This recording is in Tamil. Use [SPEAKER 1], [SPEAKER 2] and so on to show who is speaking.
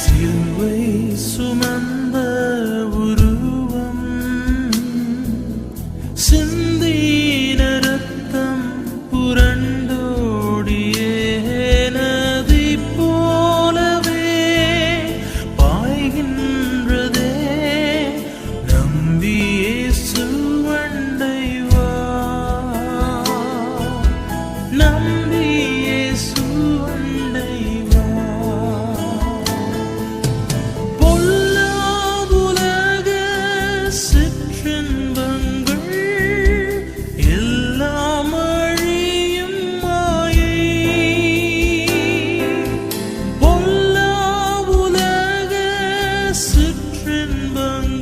[SPEAKER 1] சிலுவை சுமந்த உருவம் சிந்தின ரத்தம் புரண்டோடியேனதை போலவே பாய்கின்றதே நம்பியே remember